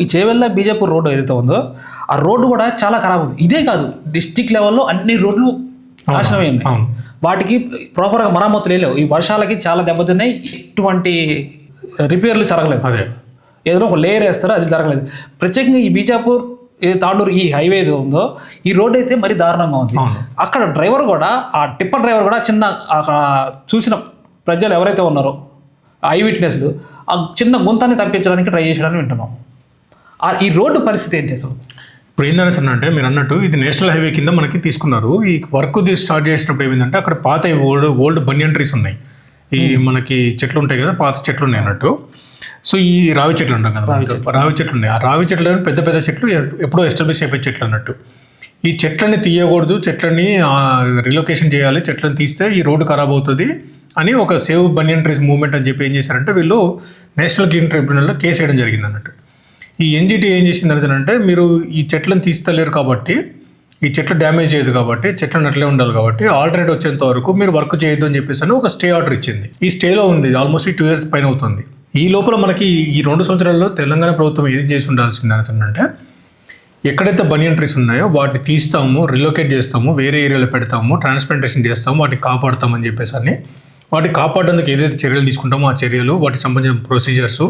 ఈ చేవెళ్ళ బీజాపూర్ రోడ్డు ఏదైతే ఉందో ఆ రోడ్డు కూడా చాలా ఖరాబ్ ఉంది. ఇదే కాదు డిస్టిక్ లెవెల్లో అన్ని రోడ్లు నాశనమైంది వాటికి ప్రాపర్గా మరమ్మతులు లేవు. ఈ వర్షాలకి చాలా దెబ్బతిన్నాయి. ఎటువంటి రిపేర్లు జరగలేదు. అదే. ఏదో ఒక లేయర్ వేస్తారో అది జరగలేదు. ప్రత్యేకంగా ఈ బీజాపూర్ ఏ తాండూరు ఈ హైవే ఏదో ఉందో ఈ రోడ్ అయితే మరీ దారుణంగా ఉంది. అక్కడ డ్రైవర్ కూడా ఆ టిప్పర్ డ్రైవర్ కూడా చిన్న అక్కడ చూసిన ప్రజలు ఎవరైతే ఉన్నారో ఐ విట్నెస్లు ఆ చిన్న గుంతాన్ని తప్పించడానికి ట్రై చేసడానికి వింటున్నాం. ఈ రోడ్డు పరిస్థితి ఏంటి అసలు? ఇప్పుడు సార్ అంటే మీరు అన్నట్టు ఇది నేషనల్ హైవే కింద మనకి తీసుకున్నారు. ఈ వర్క్ స్టార్ట్ చేసినప్పుడు ఏమైందంటే అక్కడ పాత ఓల్డ్ ఓల్డ్ బనియన్ ట్రీస్ ఉన్నాయి. ఈ మనకి చెట్లు ఉంటాయి కదా పాత చెట్లు ఉన్నాయి అన్నట్టు. సో ఈ రావి చెట్లు అంటాం కదా. రావి చెట్లు. ఉన్నాయి. ఆ రావి చెట్లు పెద్ద పెద్ద చెట్లు ఎప్పుడో ఎస్టాబ్లిష్ అయిపోయే చెట్లు అన్నట్టు. ఈ చెట్లని తీయకూడదు చెట్లని రిలొకేషన్ చేయాలి చెట్లను తీస్తే ఈ రోడ్డు ఖరాబ్ అవుతుంది అని ఒక సేవ్ బనియన్ ట్రీస్ మూవ్మెంట్ అని చెప్పి ఏం చేశారంటే వీళ్ళు నేషనల్ గ్రీన్ ట్రిబ్యునల్లో కేసు వేయడం జరిగింది అన్నట్టు. ఈ ఎన్జిటి ఏం చేసింది అంటే మీరు ఈ చెట్లను తీస్తలేరు కాబట్టి ఈ చెట్లు డ్యామేజ్ చేయదు కాబట్టి చెట్లను అట్లే ఉండాలి కాబట్టి ఆల్టర్నేట్ వచ్చేంత వరకు మీరు వర్క్ చేయొద్దు అని చెప్పేసి అని ఒక స్టే ఆర్డర్ ఇచ్చింది. ఈ స్టేలో ఉంది ఆల్మోస్ట్ టూ ఇయర్స్ పైన అవుతుంది. ఈ లోపల మనకి ఈ రెండు సంవత్సరాల్లో తెలంగాణ ప్రభుత్వం ఏం చేసి ఉండాల్సింది అంటే ఎక్కడైతే బనియన్ ట్రీస్ ఉన్నాయో వాటిని తీస్తాము రిలోకేట్ చేస్తాము వేరే ఏరియాలో పెడతాము ట్రాన్స్ప్లాంటేషన్ చేస్తాము వాటిని కాపాడుతామని చెప్పేసి అని వాటిని కాపాడడానికి ఏదైతే చర్యలు తీసుకుంటామో ఆ చర్యలు వాటికి సంబంధించిన ప్రొసీజర్స్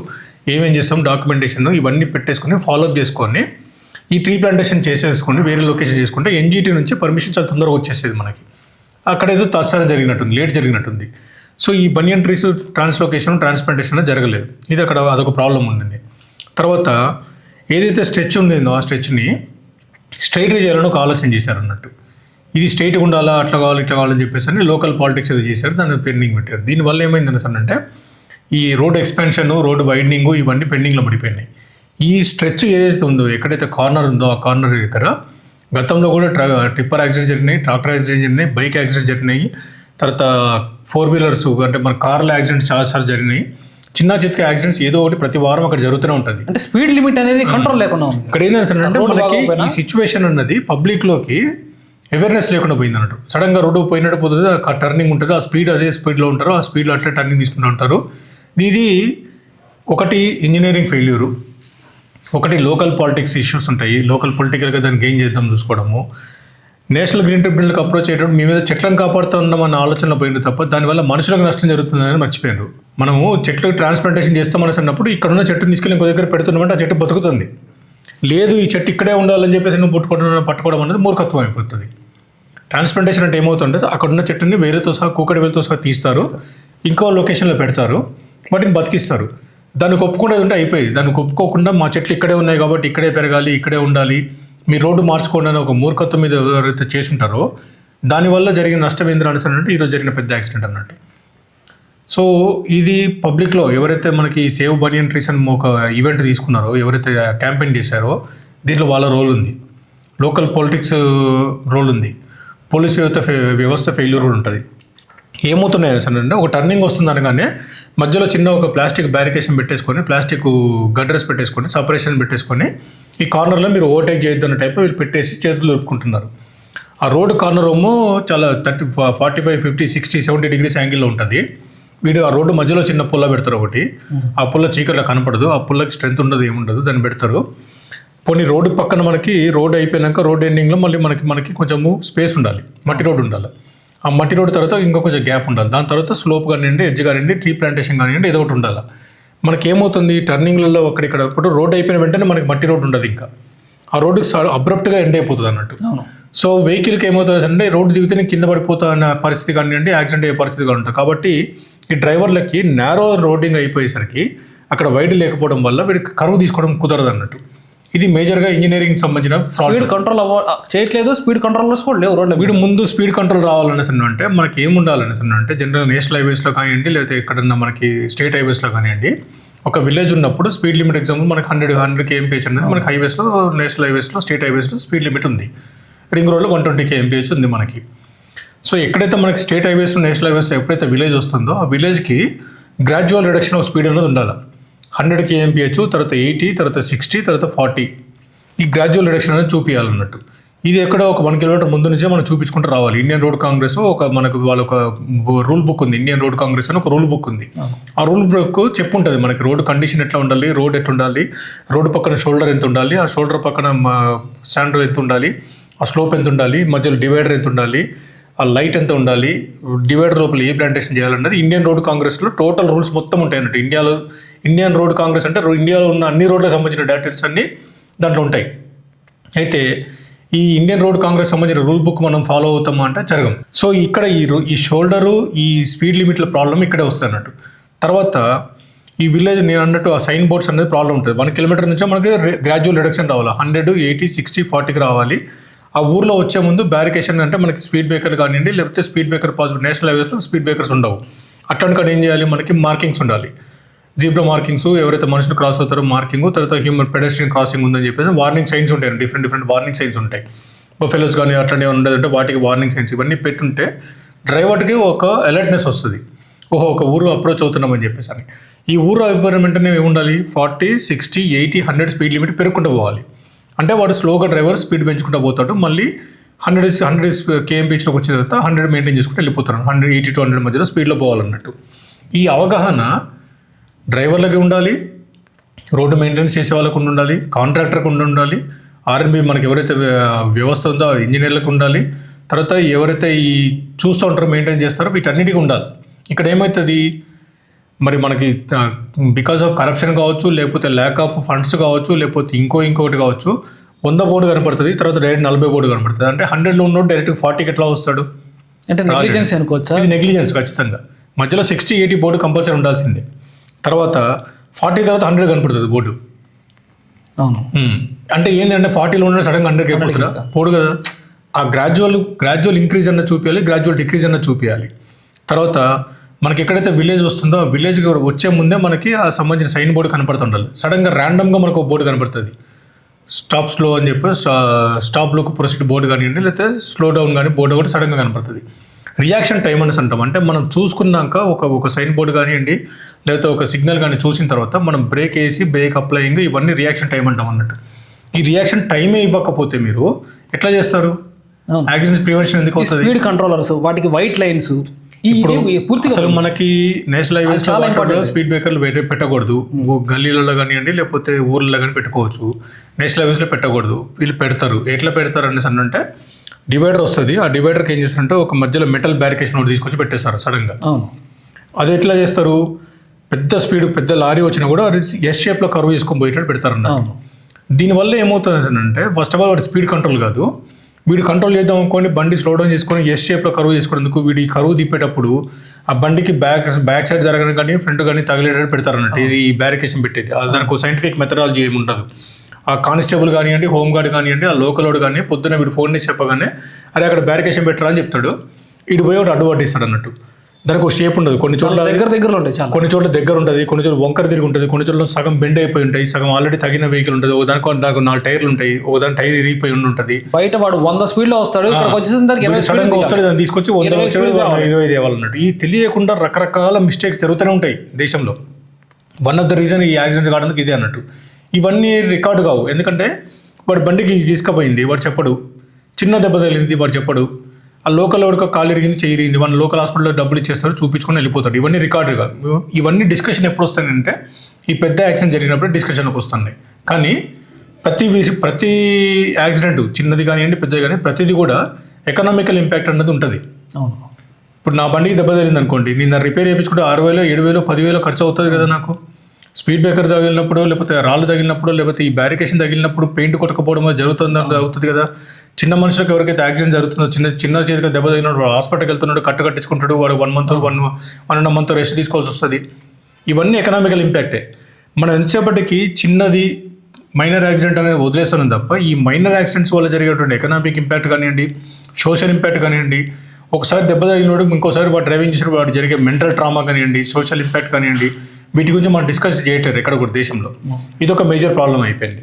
ఏమేం చేస్తాం డాక్యుమెంటేషన్ ఇవన్నీ పెట్టేసుకొని ఫాలోఅప్ చేసుకొని ఈ ట్రీ ప్లాంటేషన్ చేసేసుకొని వేరే లొకేషన్ చేసుకుంటే ఎన్జీటీ నుంచి పర్మిషన్ చాలా తొందరగా వచ్చేసేది మనకి. అక్కడ ఏదో తత్సారం జరిగినట్టుంది లేట్ జరిగినట్టుంది. సో ఈ బనియన్ ట్రీస్ ట్రాన్స్లొకేషన్ ట్రాన్స్ప్లాంటేషన్ జరగలేదు. ఇది అక్కడ అదొక ప్రాబ్లం ఉండింది. తర్వాత ఏదైతే స్ట్రెచ్ ఉండిందో ఆ స్ట్రెచ్ని స్ట్రైట్గా చేయాలని ఒక ఆలోచన చేశారు అన్నట్టు ఇది స్ట్రైట్గా ఉండాలా? అట్లా కావాలి ఇట్లా కావాలని చెప్పేసి అని లోకల్ పాలిటిక్స్ ఏదో చేశారు. దాన్ని పెండింగ్ పెట్టారు. దీనివల్ల ఏమైంది అనేసి అంటే ఈ రోడ్ ఎక్స్పాన్షన్ రోడ్ వైడనింగ్ ఇవన్నీ పెండింగ్లో పడిపోయినాయి. ఈ స్ట్రెచ్ ఏదైతే ఉందో ఎక్కడైతే కార్నర్ ఉందో ఆ కార్నర్ దగ్గర గతంలో కూడా ట్రా టిప్పర్ యాక్సిడెంట్ జరిగినాయి ట్రాక్టర్ యాక్సిడెంట్ జరిగినాయి బైక్ యాక్సిడెంట్ జరిగినాయి తర్వాత ఫోర్ వీలర్స్ అంటే మన కార్ల యాక్సిడెంట్స్ చాలాసార్లు జరిగినాయి. చిన్న చిత్క యాక్సిడెంట్స్ ఏదో ఒకటి ప్రతి వారం అక్కడ జరుగుతూనే ఉంటుంది. అంటే స్పీడ్ లిమిట్ అనేది కంట్రోల్ లేకుండా ఇక్కడ ఏంటంటే మనకి? ఈ సిచ్యువేషన్ అన్నది పబ్లిక్లోకి అవేర్నెస్ లేకుండా పోయింది అన్నట్టు. సడన్గా రోడ్డు పోయినట్టు పోతుంది ఆ టర్నింగ్ ఉంటుంది ఆ స్పీడ్ అదే స్పీడ్లో ఉంటారు ఆ స్పీడ్లో అట్లా టర్నింగ్ తీసుకుంటూ ఉంటారు. ఇది ఒకటి ఇంజనీరింగ్ ఫెయిల్యూరు ఒకటి లోకల్ పాలిటిక్స్ ఇష్యూస్ ఉంటాయి. లోకల్ పొలిటికల్గా దాన్ని గెయిన్ చేద్దాం చూసుకోవడము. నేషనల్ గ్రీన్ ట్రిబ్యునల్కి అప్రోచ్ అయ్యేటప్పుడు మీ మీద చెట్లను కాపాడుతూ ఉన్నామన్న ఆలోచనలో పోయింది తప్ప దానివల్ల మనుషులకు నష్టం జరుగుతుందని మర్చిపోయారు మనము చెట్లు ట్రాన్స్ప్లాంటేషన్ చేస్తామని అన్నప్పుడు ఇక్కడ ఉన్న చెట్టుని తీసుకెళ్ళి ఇంకో దగ్గర పెడుతున్నామంటే ఆ చెట్టు బతుకుతుంది. లేదు ఈ చెట్టు ఇక్కడే ఉండాలని చెప్పేసి నువ్వు పుట్టుకోవడం పట్టుకోవడం అనేది మూర్ఖత్వం అయిపోతుంది. ట్రాన్స్ప్లాంటేషన్ అంటే ఏమవుతుంటే అక్కడ ఉన్న చెట్టుని వేరేతో సహా కూకటి వేలతో సహా తీస్తారు. ఇంకో లొకేషన్లో పెడతారు. వాటిని బతికిస్తారు. దానికి ఒప్పుకునేది ఉంటే అయిపోయింది. దానికి ఒప్పుకోకుండా మా చెట్లు ఇక్కడే ఉన్నాయి కాబట్టి ఇక్కడే పెరగాలి ఇక్కడే ఉండాలి. మీ రోడ్డు మార్చుకోండి అని ఒక మూర్ఖత్వం మీద ఎవరైతే చేసుంటారో దానివల్ల జరిగిన నష్టం ఏంద్ర అంటే ఈరోజు జరిగిన పెద్ద యాక్సిడెంట్ అన్నట్టు. సో ఇది పబ్లిక్లో ఎవరైతే మనకి సేవ్ బనియన్ ట్రీస్ అని ఒక ఈవెంట్ తీసుకున్నారో ఎవరైతే క్యాంపెయిన్ చేశారో దీంట్లో వాళ్ళ రోల్ ఉంది. లోకల్ పాలిటిక్స్ రోల్ ఉంది. పోలీస్ వ్యవస్థ ఫె- వ్యవస్థ ఫెయిల్యూర్ కూడా ఉంటుంది. ఏమవుతున్నాయి సార్ అంటే ఒక టర్నింగ్ వస్తుంది అనగానే మధ్యలో చిన్న ఒక ప్లాస్టిక్ బ్యారికేషన్ పెట్టేసుకొని ప్లాస్టిక్ గడ్రస్ పెట్టేసుకొని సపరేషన్ పెట్టేసుకొని ఈ కార్నర్లో మీరు ఓవర్టేక్ చేయొద్దు అన్న టైప్ వీళ్ళు పెట్టేసి చేతులు దొరుకుకుంటున్నారు ఆ రోడ్ కార్నర్ ఏమో చాలా thirty forty five fifty sixty seventy degrees యాంగిల్లో ఉంటుంది. వీడు ఆ రోడ్డు మధ్యలో చిన్న పుల్ల పెడతారు ఒకటి. ఆ పుల్ల చీకట్లో కనపడదు. ఆ పుల్లకి స్ట్రెంత్ ఉండదు ఏముండదు దాన్ని పెడతారు. పోనీ రోడ్డు పక్కన మనకి రోడ్ అయిపోయినాక రోడ్ ఎండింగ్లో మళ్ళీ మనకి మనకి కొంచెము స్పేస్ ఉండాలి. మట్టి రోడ్డు ఉండాలి. ఆ మట్టి రోడ్డు తర్వాత ఇంకో కొంచెం గ్యాప్ ఉండాలి. దాని తర్వాత స్లోప్ కానివ్వండి ఎడ్జ్ కానివ్వండి ట్రీ ప్లాంటేషన్ కానివ్వండి ఏదో ఒకటి ఉండాలి. మనకి ఏమవుతుంది టర్నింగ్లలో అక్కడిక్కడ ఇప్పుడు రోడ్ అయిపోయిన వెంటనే మనకి మట్టి రోడ్డు ఉండదు ఇంకా. ఆ రోడ్డుకి అబ్రప్ట్గా ఎండ్ అయిపోతుంది అన్నట్టు. సో వెహికల్కి ఏమవుతుంది అంటే రోడ్డు దిగితేనే కింద పడిపోతా అన్న పరిస్థితి కానివ్వండి యాక్సిడెంట్ అయ్యే పరిస్థితి కానీ ఉంటుంది కాబట్టి ఈ డ్రైవర్లకి నేరో రోడ్డింగ్ అయిపోయేసరికి అక్కడ వైడ్ లేకపోవడం వల్ల వీడికి కరువు తీసుకోవడం కుదరదు అన్నట్టు. ఇది మేజర్గా ఇంజనీరింగ్ సంబంధించిన స్పీడ్ కంట్రోల్ అవ్వ చేయట్లేదు స్పీడ్ కంట్రోలర్స్ కూడా లేవు రోడ్ల వీడు ముందు. స్పీడ్ కంట్రోల్ రావాలనేసి అంటే మనకి ఏం ఉండాలనేసి అంటే జనరల్ నేషనల్ హైవేస్లో కానివ్వండి లేకపోతే ఎక్కడన్నా మనకి స్టేట్ హైవేస్లో కానివ్వండి ఒక విలేజ్ ఉన్నప్పుడు స్పీడ్ లిమిట్ ఎగ్జాంపుల్ మనకి హండ్రెడ్ హండ్రెడ్ కేఎంపీహెచ్ అనేది మనకి హైవేస్లో నేషనల్ హైవేస్లో స్టేట్ హైవేస్లో స్పీడ్ లిమిట్ ఉంది. రింగ్ రోడ్లో వన్ ట్వంటీ కేఎంపీహెచ్ ఉంది మనకి. సో ఎక్కడైతే మనకి స్టేట్ హైవేస్లో నేషనల్ హైవేస్లో ఎప్పుడైతే విలేజ్ వస్తుందో ఆ విలేజ్కి గ్రాడ్యువల్ రిడక్షన్ ఆఫ్ స్పీడ్ అనేది ఉండాలి. హండ్రెడ్ కేఎంపీహెచ్ తర్వాత ఎయిటీ తర్వాత సిక్స్టీ తర్వాత ఫార్టీ. ఈ గ్రాడ్యువల్ రిడక్షన్ అనేది చూపించాలన్నట్టు ఇది ఎక్కడో ఒక వన్ కిలోమీటర్ ముందు నుంచే మనం చూపించుకుంటూ రావాలి. ఇండియన్ రోడ్ కాంగ్రెస్ ఒక మనకు వాళ్ళ ఒక రూల్ బుక్ ఉంది. ఇండియన్ రోడ్ కాంగ్రెస్ అని ఒక రూల్ బుక్ ఉంది. ఆ రూల్ బుక్ చెప్పు ఉంటుంది మనకి. రోడ్ కండిషన్ ఎట్లా ఉండాలి? రోడ్ ఎట్లా ఉండాలి? రోడ్డు పక్కన షోల్డర్ ఎంత ఉండాలి? ఆ షోల్డర్ పక్కన శాండర్ ఎంత ఉండాలి? ఆ స్లోప్ ఎంత ఉండాలి? మధ్యలో డివైడర్ ఎంత ఉండాలి? ఆ లైట్ ఎంత ఉండాలి? డివైడర్ లోపల ఏ ప్లాంటేషన్ చేయాలన్నది ఇండియన్ రోడ్ కాంగ్రెస్లో టోటల్ రూల్స్ మొత్తం ఉంటాయి అన్నట్టు ఇండియాలో ఇండియన్ రోడ్ కాంగ్రెస్ అంటే ఇండియాలో ఉన్న అన్ని రోడ్లకు సంబంధించిన డీటెయిల్స్ అన్నీ దాంట్లో ఉంటాయి. అయితే ఈ ఇండియన్ రోడ్ కాంగ్రెస్ సంబంధించిన రూల్ బుక్ మనం ఫాలో అవుతామా అంటే జరగం. సో ఇక్కడ ఈ ఈ షోల్డరు ఈ స్పీడ్ లిమిట్ల ప్రాబ్లం ఇక్కడే వస్తుంది అన్నట్టు తర్వాత ఈ విలేజ్ నేను అన్నట్టు ఆ సైన్ బోర్డ్స్ అనేది ప్రాబ్లం ఉంటుంది. వన్ కిలోమీటర్ నుంచే మనకి గ్రాడ్యువల్ రిడక్షన్ రావాలి. హండ్రెడ్ ఎయిటీ సిక్స్టీ ఫార్టీకి రావాలి. ఆ ఊర్లో వచ్చే ముందు బ్యారికేషన్ అంటే మనకి స్పీడ్ బ్రేకర్ కానివ్వండి లేకపోతే స్పీడ్ బ్రేకర్ పాజిబుల్ నేషనల్ హైవేస్లో స్పీడ్ బ్రేకర్స్ ఉండవు. అట్లాంటి కాడ ఏం చేయాలి? మనకి మార్కింగ్స్ ఉండాలి. జీబ్రా మార్కింగ్స్ ఎవరైతే మనుషులు క్రాస్ అవుతారో మార్కింగ్ తర్వాత హ్యూమన్ పెడస్ట్రియన్ క్రాసింగ్ ఉందని చెప్పేసి వార్నింగ్ సైన్స్ ఉంటాయి. డిఫరెంట్ డిఫరెంట్ వార్నింగ్ సైన్స్ ఉంటాయి. బఫెలోస్ కానీ అట్లాంటి ఏమైనా ఉండదంటే వాటికి వార్నింగ్ సైన్స్ ఇవన్నీ పెట్టుంటే డ్రైవర్కి ఒక అలర్ట్నెస్ వస్తుంది. ఓహో ఒక ఊరు అప్రోచ్ అవుతున్నామని చెప్పేసి అని. ఈ ఊరు అయిపోయిన అనేవి ఉండాలి? Forty sixty eighty hundred speed limit పెరుగుకుంటూ పోవాలి. అంటే వాడు స్లోగా డ్రైవర్ స్పీడ్ పెంచుకుంటూ పోతాడు. మళ్ళీ హండ్రెడ్ హండ్రెడ్ కేఎంపీచ్లోకి వచ్చిన తర్వాత హండ్రెడ్ మెయింటైన్ చేసుకుంటూ వెళ్ళిపోతాడు. హండ్రెడ్ ఎయిటీ టు హండ్రెడ్ మధ్యలో స్పీడ్లో పోవాలన్నట్టు. ఈ అవగాహన డ్రైవర్లకి ఉండాలి రోడ్డు మెయింటెనెన్స్ చేసే వాళ్ళకు ఉండి ఉండాలి కాంట్రాక్టర్కి ఉండి ఉండాలి ఆర్ఎన్బి మనకి ఎవరైతే వ్య- వ్యవస్థ ఉందో ఇంజనీర్లకు ఉండాలి తర్వాత ఎవరైతే ఈ చూస్తూ ఉంటారో మెయింటైన్ చేస్తారో వీటన్నిటికీ ఉండాలి. ఇక్కడ ఏమవుతుంది మరి మనకి బికాస్ ఆఫ్ కరప్షన్ కావచ్చు లేకపోతే ల్యాక్ ఆఫ్ ఫండ్స్ కావచ్చు లేకపోతే ఇంకో ఇంకొకటి కావచ్చు వంద బోర్డు కనపడుతుంది తర్వాత డైరెక్ట్ నలభై బోర్డు కనపడుతుంది. అంటే హండ్రెడ్లో ఉన్నోడు డైరెక్ట్ ఫార్టీకి ఎట్లా వస్తాడు? అంటే నెగ్లిజెన్స్ అనుకోవచ్చా? ఇది నెగ్లిజెన్స్ ఖచ్చితంగా. మధ్యలో సిక్స్టీ ఎయిటీ బోర్డు కంపల్సరీ ఉండాల్సిందే. తర్వాత ఫార్టీ తర్వాత హండ్రెడ్ కనపడుతుంది బోర్డు. అవును. అంటే ఏంటంటే ఫార్టీలో ఉన్న సడన్గా హండ్రెడ్కి అయిపోతుందా పోడు కదా? ఆ గ్రాడ్యువల్ గ్రాడ్యువల్ ఇంక్రీజ్ అన్న చూపించాలి గ్రాడ్యువల్ డిక్రీజ్ అన్న చూపించాలి తర్వాత మనకి ఎక్కడైతే విలేజ్ వస్తుందో ఆ విలేజ్కి వచ్చే ముందే మనకి ఆ సంబంధించిన సైన్ బోర్డు కనపడుతుండాలి. సడన్గా ర్యాండమ్గా మనకు ఒక బోర్డు కనపడుతుంది. స్టాప్ స్లో అని చెప్పి స్టాప్ లుక్ ప్రొసీడ్ బోర్డు కానివ్వండి లేకపోతే స్లో డౌన్ కానీ బోర్డు కూడా సడన్గా కనపడుతుంది. రియాక్షన్ టైం అనేసి అంటాం. అంటే మనం చూసుకున్నాక ఒక ఒక సైన్ బోర్డు కానివ్వండి లేకపోతే ఒక సిగ్నల్ కానీ చూసిన తర్వాత మనం బ్రేక్ వేసి బ్రేక్ అప్లయింగ్ ఇవన్నీ రియాక్షన్ టైం అంటాం అన్నట్టు. ఈ రియాక్షన్ టైమే ఇవ్వకపోతే మీరు ఎట్లా చేస్తారు? యాక్సిడెంట్ ప్రివెన్షన్ ఎందుకు అవుతుంది? స్పీడ్ కంట్రోలర్స్ వాటికి వైట్ లైన్స్ పూర్తిగా అసలు మనకి నేషనల్ హైవేస్. స్పీడ్ బ్రేకర్లు పెట్ట పెట్టకూడదు. గల్లీలలో కానివ్వండి లేకపోతే ఊర్లలో కానీ పెట్టుకోవచ్చు. నేషనల్ హైవేస్లో పెట్టకూడదు. వీళ్ళు పెడతారు. ఎట్లా పెడతారు అనేసి అంటే డివైడర్ వస్తుంది. ఆ డివైడర్కి ఏం చేస్తారంటే ఒక మధ్యలో మెటల్ బ్యారికేషన్ ఒకటి తీసుకొచ్చి పెట్టేస్తారు సడన్గా. అవును. అది ఎట్లా చేస్తారు? పెద్ద స్పీడ్ పెద్ద లారీ వచ్చినా కూడా అది ఎస్ షేప్లో కరువు చేసుకొని పోయేటట్టు పెడతారన్న దీనివల్ల ఏమవుతుంది అంటే ఫస్ట్ ఆఫ్ ఆల్ వాడి స్పీడ్ కంట్రోల్ కాదు. వీడు కంట్రోల్ చేద్దాం అనుకోండి బండి స్లో డౌన్ చేసుకొని ఎస్ షేప్లో కరువు చేసుకునేందుకు వీడి కరువు తిప్పేటప్పుడు ఆ బండికి బ్యాక్ బ్యాక్ సైడ్ జరగడం కానీ ఫ్రంట్ కానీ తగిలేటట్టు పెడతారన్నట్టు ఇది ఈ బ్యారికేషన్ పెట్టేది. అది దానికి సైంటిఫిక్ మెథడాలజీ ఏమి ఉండదు ఆ కానిస్టేబుల్ కానివ్వండి హోమ్ గార్డ్ కానివ్వండి ఆ లోకల్ వాడు కానీ పొద్దున్న వీడు ఫోన్ చేసి చెప్పగానే అరే అక్కడ బ్యారికేషన్ పెట్టరా అని చెప్తాడు. వీడు పోయి ఒకటి అడ్డు పట్టిస్తాడు అన్నట్టు. దానికి ఒక షేప్ ఉండదు. కొన్ని చోట్ల దగ్గర దగ్గరలో ఉంటాయి కొన్ని చోట్ల దగ్గర ఉంటుంది కొన్ని చోట్ల వంకర తిరిగి ఉంటుంది కొన్ని చోట్ల సగం బెండ్ అయిపోయి ఉంటాయి సగం ఆల్రెడీ తగిన వెహికల్ ఉంటుంది ఒక దానికి దానికి నాలుగు టైర్లు ఉంటాయి ఒక దాని టైర్ ఇరిగిపోయి ఉంటుంది. బయట వాడు వంద స్పీడ్లో వస్తాడు సడన్గా వస్తాడు దాన్ని తీసుకొచ్చి వంద ఇరవై తేవాలన్నట్టు ఈ తెలియకుండా రకరకాల మిస్టేక్స్ జరుగుతూనే ఉంటాయి దేశంలో. వన్ ఆఫ్ ద రీజన్ ఈ యాక్సిడెంట్స్ కావడానికి ఇదే అన్నట్టు. ఇవన్నీ రికార్డు కావు. ఎందుకంటే వాడు బండికి తీసుకుపోయింది వాడు చెప్పడు. చిన్న దెబ్బ తగిలింది వాడు చెప్పడు. ఆ లోకల్ ఎవరికో కాలు ఇరిగింది చేయి ఇరిగింది మన లోకల్ హాస్పిటల్లో డబ్బులు ఇచ్చేస్తాడు చూపించుకొని వెళ్ళిపోతాడు. ఇవన్నీ రికార్డు కాదు ఇవన్నీ డిస్కషన్ ఎప్పుడు వస్తాయంటే ఈ పెద్ద యాక్సిడెంట్ జరిగినప్పుడు డిస్కషన్కి వస్తున్నాయి కానీ ప్రతి ప్రతి యాక్సిడెంట్ చిన్నది కానివ్వండి పెద్దది కానీ ప్రతిదీ కూడా ఎకనామికల్ ఇంపాక్ట్ అన్నది ఉంటుంది. అవును. ఇప్పుడు నా బండికి దెబ్బ తగిలింది అనుకోండి నేను రిపేర్ చేయించుకుంటే ఆరు వేలు ఏడు వేలు పదివేలు ఖర్చు అవుతుంది కదా నాకు. స్పీడ్ బ్రేకర్ తగిలినప్పుడు లేకపోతే రాళ్ళు తగిలినప్పుడు లేకపోతే ఈ బ్యారికేషన్ తగిలినప్పుడు పెయింట్ కొట్టకపోవడం జరుగుతుంది? అవుతుంది కదా. చిన్న మనుషులకు ఎవరికైతే యాక్సిడెంట్ జరుగుతుందో చిన్న చిన్న చేతికి దెబ్బ తగిలినప్పుడు వాడు హాస్పిటల్కి వెళ్తున్నాడు కట్టు కట్టించుకుంటాడు వాడు one month one one and month rest తీసుకోవాల్సి వస్తుంది. ఇవన్నీ ఎకనామికల్ ఇంపాక్టే మనం ఎంతసేపటికి చిన్నది మైనర్ యాక్సిడెంట్ అనేది వదిలేస్తున్నాం తప్ప ఈ మైనర్ యాక్సిడెంట్స్ వల్ల జరిగేటువంటి ఎకనామిక్ ఇంపాక్ట్ కానివ్వండి సోషల్ ఇంపాక్ట్ కానివ్వండి ఒకసారి దెబ్బ తగిలినోడు ఇంకోసారి వాడు డ్రైవింగ్ చేసినప్పుడు వాడు జరిగే మెంటల్ ట్రామా కానివ్వండి సోషల్ ఇంపాక్ట్ కానివ్వండి వీటి గురించి మనం డిస్కస్ చేయట్లేదు ఎక్కడ కూడా దేశంలో. ఇది ఒక మేజర్ ప్రాబ్లం అయిపోయింది.